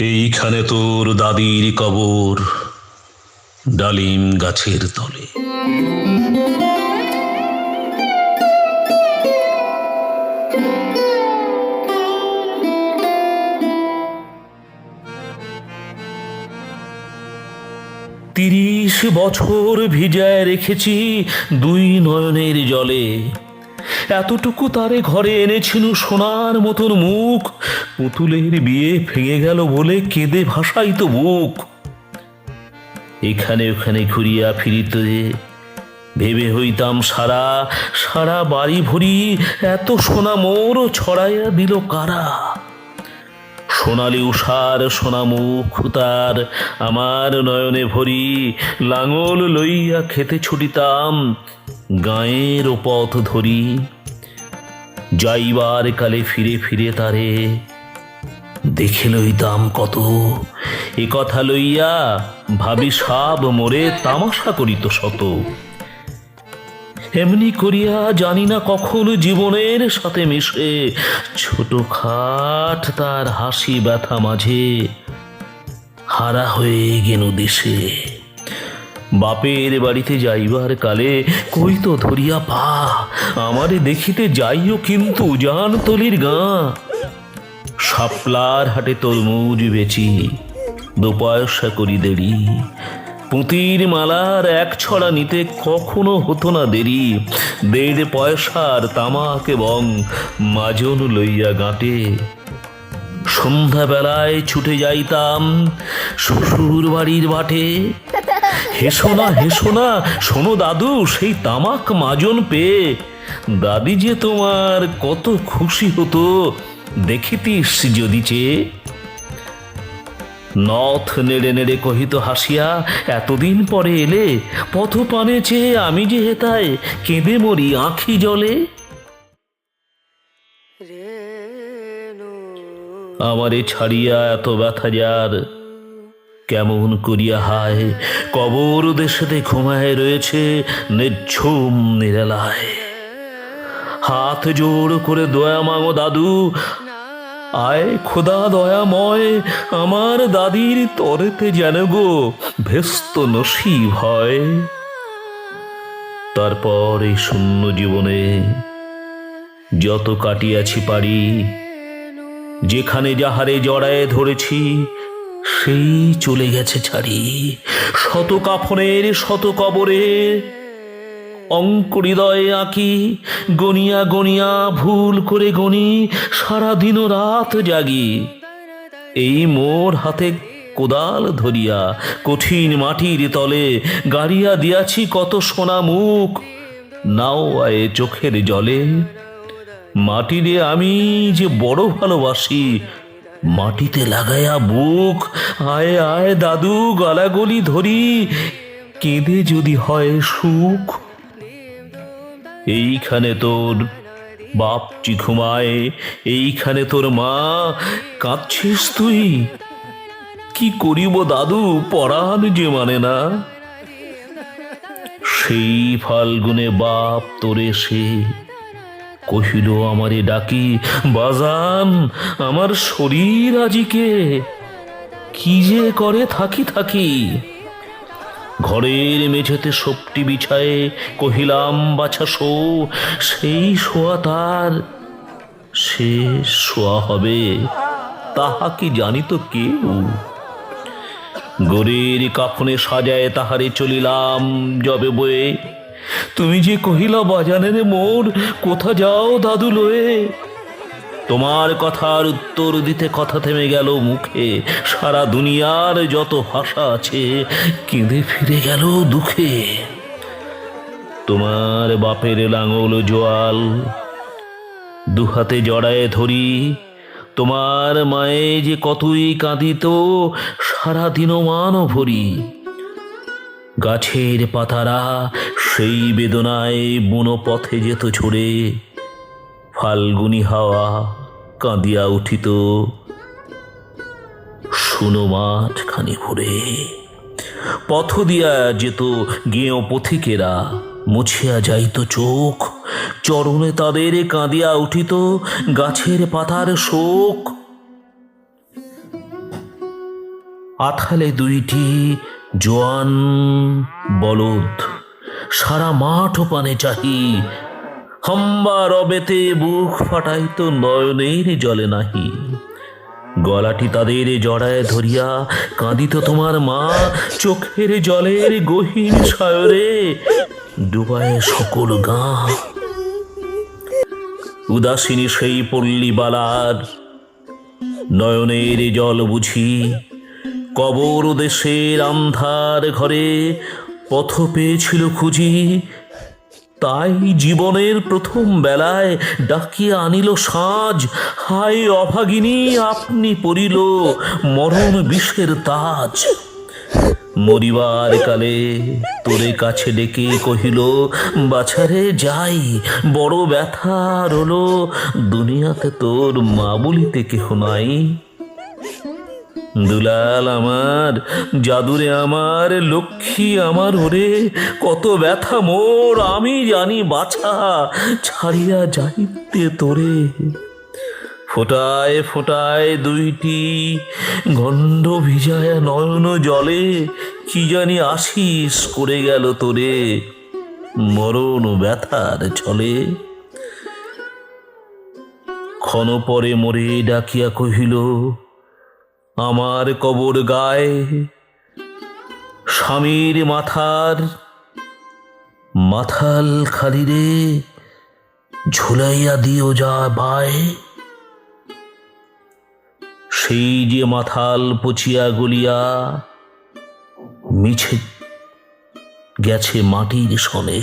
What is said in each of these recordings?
এইখানে তোর দাদির কবর ডালিম গাছের তলে। তিরিশ বছর ভিজায় রেখেছি দুই নয়নের জলে। এতটুকু তারে ঘরে এনেছিল সোনার মতন মুখ। পুতুলের বিয়ে ভেঙে গেল বলে কেঁদে ভাসাই তো বুক। এখানে ওখানে ঘুরিয়া ফিরিত যে ভেবে হইতাম সারা সারা বাড়ি ভরি এত সোনা মোর ছড়াইয়া দিল কারা। সোনালি উষার সোনা সোনামুখ তার আমার নয়নে ভরি, লাঙল লইয়া খেতে ছুটিতাম, গায়ের পথ ধরি। যাইবার কালে ফিরে ফিরে তারে। দেখে লইতাম কত। এ কথা লইয়া ভাবি সাব মোরে তামাশা করিত শত। এমনি করিয়া জানি না কখন জীবনের সাথে মিশে। ছোট খাট তার হাসি ব্যথা মাঝে। হারা হয়ে গেল দেশে। বাপের বাড়িতে যাইবার কালে কই তো ধরিয়া পা, আমারে দেখিতে যাইও কিন্তু জান তলির গাঁ। শাপলার হাটে তরমুজ বেচি দু পয়সা করি দেরি। পুঁতির মালার এক ছড়া নিতে কখনো হতো না দেরি। দেড় পয়সার তামাক এবং মাজন লইয়া গাঁটে। সন্ধ্যাবেলায় ছুটে যাইতাম শ্বশুর বাড়ির বাটে। হেসো না হেসো না। শোনো দাদু সেই তামাক মাজন পেয়ে। দাদি যে তোমার কত খুশি হতো। দেখিতিস যদি চেয়ে নথ নেড়ে নেড়ে কহিত হাসিয়া এতদিন পরে এলে পথ পানে চেয়ে আমি যে হেতায় কেঁদে মরি আঁখি জলে? আমারে ছাড়িয়া এত ব্যথা যার? কেমন করিয়া হায়? কবর দেশেতে ঘুমায় রয়েছে নিঝুম নিরালায়। হাত জোড় করে দয়া মাগো দাদু। আয় খোদা দয়াময়, আমার দাদির তরেতে যেন গো ভেস্ত নসিব হয়। তারপর এই শূন্য জীবনে যত কাটিয়াছি পারি, যেখানে যাহারে জড়ায় ধরেছি সেই চলে গেছে ছাড়ি। শত কাফনের শত কবরে অঙ্ক হৃদয়ে আঁকি, গনিয়া গনিয়া ভুল করে গনি, সারাদিন রাত জাগি। এই মোর হাতে কোদাল ধরিয়া, কঠিন মাটির তলে গাড়িয়া দিয়াছি কত সোনা মুখ। নাও আয়ে চোখের জলে, মাটিরে আমি যে বড় ভালোবাসি মাটিতে লাগায়া বুক। আয় আয়, দাদু, গলাগলি ধরি। কেঁদে যদি হয় সুখ। এইখানে তোর বাপটি ঘুমায় এইখানে তোর মা। কাঁদছিস তুই? কি করিব দাদু? পরাণ যে মানে না। সেই ফাল্গুনে বাপ তোরে সে কহিল, আমারে ডাকি, বাজান, আমার শরীর আজিকে কি যে করে থাকি থাকি। ঘরের মেঝেতে সপটি বিছায়ে কহিলাম, বাছা শো, সেই শোয়া তার শেষ শোয়া হবে, তাহা কি জানিত কেউ? গরির কাফনে সাজায় তাহারে চলিলাম, যবে বয়ে তুমি যে কহিলা, বাজানের মোর কোথা যাও দাদু লয়ে? তোমার কথার উত্তর দিতে কথা থেমে গেল মুখে। সারা দুনিয়ার যত ভাষা আছে, কেঁদে ফিরে গেল দুঃখে। তোমার বাপের লাঙল জোয়াল, দুহাতে জড়ায় ধরি। তোমার মায়ে যে কতই কাঁদিত সারাদিন মান ভরি। গাছের পাতারা সেই বেদনায় বুনো পথে যেত ছড়ে ফাল্গুনি হাওয়া কাঁদিয়া উঠিত শুনো মাঠখানি ভরে। পথ দিয়া যেত গেঁয়ো পথিকেরা, মুছিয়া যাইত চোখ, চরণে তাদের কাঁদিয়া উঠিত গাছের পাতার শোক। আথালে দুইটি জোয়ান বলদ সারা মাঠ পানে চাহি। হম্বা রবেতে বুক ফাটাইতো নয়নের জলে নাহি। গলাটি তাদের জড়ায় ধরিয়া কাঁদিত তোমার মা, চোখের জলের গহীন সায়রে ডুবায় সকল গা। উদাসীনী সেই পল্লী বালার নয়নের জল বুঝি, কবর দেশের আন্ধার ঘরে পথ পেয়েছিল খুঁজি, তাই জীবনের প্রথম বেলায় ডাকিয়া আনিল সাজ। হায় অভাগিনী, আপনি পড়িল মরণ বিষের তাজ। মরিবার কালে তোরে কাছে ডেকে কহিল, বাছারে যাই, বড় ব্যথা রলো। দুনিয়াতে তোর মা বলিতে কেহ নাই। দুলাল আমার, জাদুরে আমার, লক্ষ্মী আমার ওরে, কত ব্যথা মোর, আমি জানি বাছা ছাড়িয়া যাইতে তোরে। ফোটায় ফোটায় দুইটি গণ্ড ভিজায় নয়ন জলে, কি জানি আশিস করে গেল তোরে মরণ ব্যথার ছলে। ক্ষণ পরে মরে ডাকিয়া কহিল আমার কবর গায়ে, স্বামীর মাথার মাথাল খালি রে ঝুলাইয়া দিও যা বায়। সেই যে মাথাল পচিয়া গলিয়া মিছে গেছে মাটির সনে।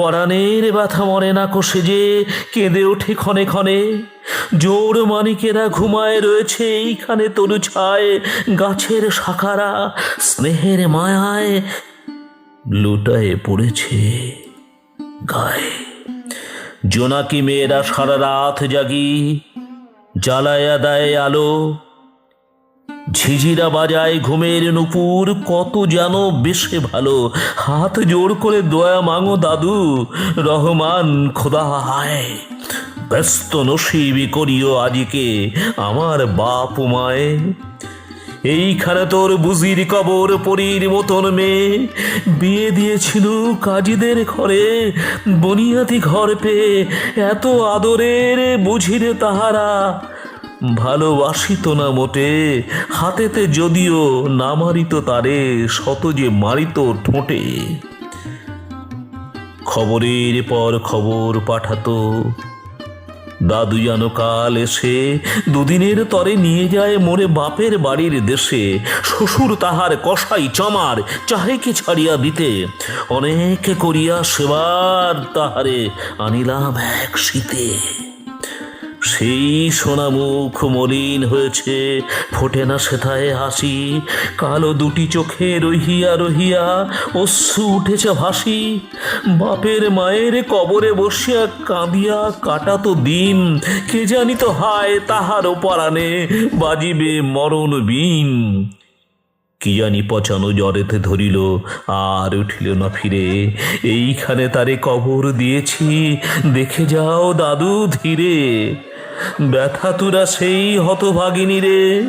পরাণের ব্যথা মরে না কষে যে কেঁদে ওঠে ক্ষণে ক্ষণে। জোর মানিকেরা ঘুমায় রয়েছে এইখানে তরু ছায় গাছের শাখারা স্নেহের মায়ায় লুটায় পড়েছে গায়ে। জোনাকি মেয়েরা সারা রাত জাগি, জ্বালায়া দেয় আলো ঝিঝিরা বাজায় ঘুমের নুপুর, কত যেন বেশে ভালো। হাত জোর করে দয়া মাঙো দাদু, রহমান খোদা হায়। ব্যস্ত নসিবি করিও আজিকে, আমার বাপ মায়ে। এইখানে তোর বুঝির কবর, পরীর মতন মেয়ে। বিয়ে দিয়েছিল কাজীদের ঘরে বনিয়াতি ঘর পেয়ে। এত আদরের বুঝিরে তাহারা ভালোবাসিত না মোটে। হাতেতে যদিও না মারিত তারে, শত যে মারিত ঠোঁটে। খবরের পর খবর পাঠাতো। দাদু যেন কাল এসে দুদিনের তরে নিয়ে যায় মোরে বাপের বাড়ির দেশে। শ্বশুর তাহার কষাই চামার, চাহেকে ছাড়িয়া দিতে। অনেক করিয়া সেবার তাহারে আনিলাম এক শীতে। সেই সোনা মুখ মলিন হয়েছে, ফোটে না সেথায় হাসি, কালো দুটি চোখে রহিয়া রহিয়া অশ্রু উঠেছে ভাসি। বাপের মায়ের কবরে বসিয়া কাঁদিয়া কাটাতো দিন, কে জানি তো হায় তাহার পরাণে বাজিবে মরণ বিন কি জানি পচানো জ্বরেতে ধরিল, আর উঠিল না ফিরে। এইখানে তারে কবর দিয়েছি, দেখে যাও দাদু ধীরে। ব্যথা তুরা সেই হতভাগিনী রে।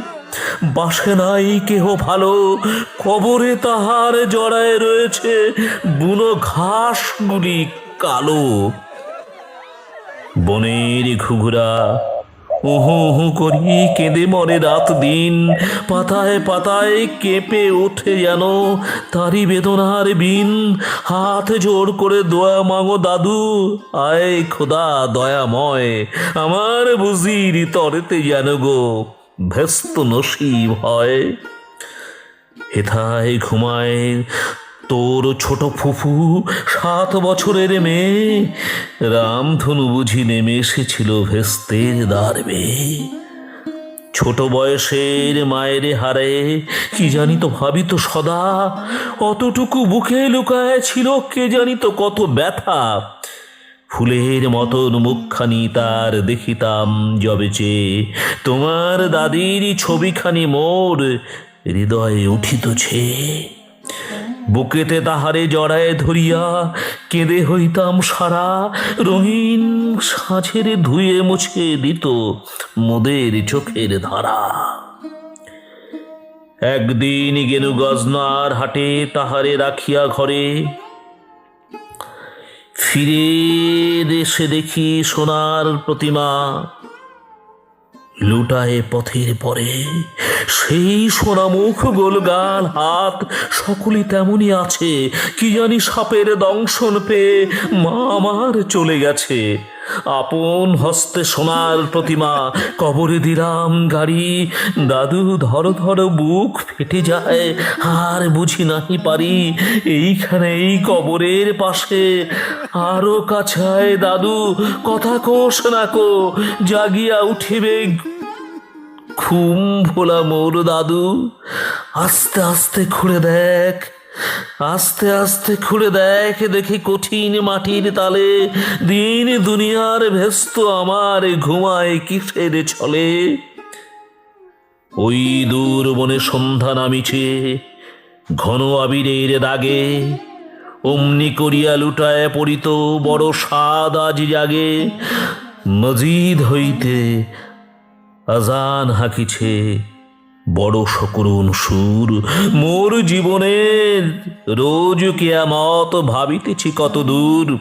বাসে নাই কেহ ভালো, কবরে তাহার জড়ায় রয়েছে বুনো ঘাসগুলি কালো। বনের ঘুঘুরা উহু উহু করি কেঁদে মরে রাত দিন। পাতায় পাতায় কেঁপে ওঠে যেন তারি বেদনার বিন। হাত জোর করে দোয়া মাগো দাদু। আয় খোদা, দয়াময়, আমার বুঝির তরেতে যেন গো ব্যস্ত নসিব হয়। হেথায় ঘুমায় তোর ছোট ফুফু সাত বছরের মেয়ে। রামধনু বুঝি নেমে এসেছিল ভেস্তের দ্বারবে ছোট বয়সের মায়ের হারে, কি জানি তো সদা? অতটুকু বুকে লুকায় ছিল কে জানি তো কত ব্যথা। ফুলের মতন মুখখানি তার দেখিতাম যবে চেয়ে তোমার দাদির ছবিখানি মোর হৃদয়ে উঠিতছে বুকেতে তাহারে জড়ায় ধরিয়া কেঁদে হইতাম সারা। রঙিন সাঁঝের ধুয়ে মুছে দিত মোদের চোখের ধারা। একদিন গেনু গজনার হাটে তাহারে রাখিয়া ঘরে ফিরে দেশে দেখি সোনার প্রতিমা। লুটায়ে পথের পরে সেই সোনামুখ গোলগাল হাত সকলে তেমনই আছে, কি জানি সাপের দংশন পেয়ে মা আমার চলে গেছে। আপন হস্তে সোনার প্রতিমা কবরে দিলাম গাড়ি। দাদু ধরো ধরো বুক ফেটে যায়, আর বুঝি নাহি পারি এইখানে এই কবরের পাশে। আরও কাছায় দাদু, কথা কোষ না কো, জাগিয়া উঠিবে ঘুম ভোলা মোর দাদু। আস্তে আস্তে খুঁড়ে দেখ আস্তে আস্তে খুঁড়ে দেখ, দেখি কঠিন মাটির তালে। দিন দুনিয়ার ভেস্ত আমার ঘুমায় কিসের চলে ওই দূর বনে সন্ধ্যা নামিছে, ঘন আবিরের দাগে। অমনি করিয়া লুটায় পড়িত বড় স্বাদ আজ জাগে। মজিদ হইতে আজান হাকিছে। বড় সকরুণ সুর। মোর জীবনের রোজ কেয়ামত ভাবিতেছি কত দূর।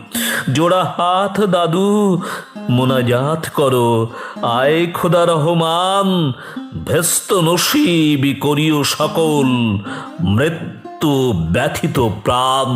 জোড়া হাত দাদু, মোনাজাত করো। আয় খোদা রহমান ভেস্ত নসিবি করিও সকল মৃত্যু ব্যথিত প্রাণ।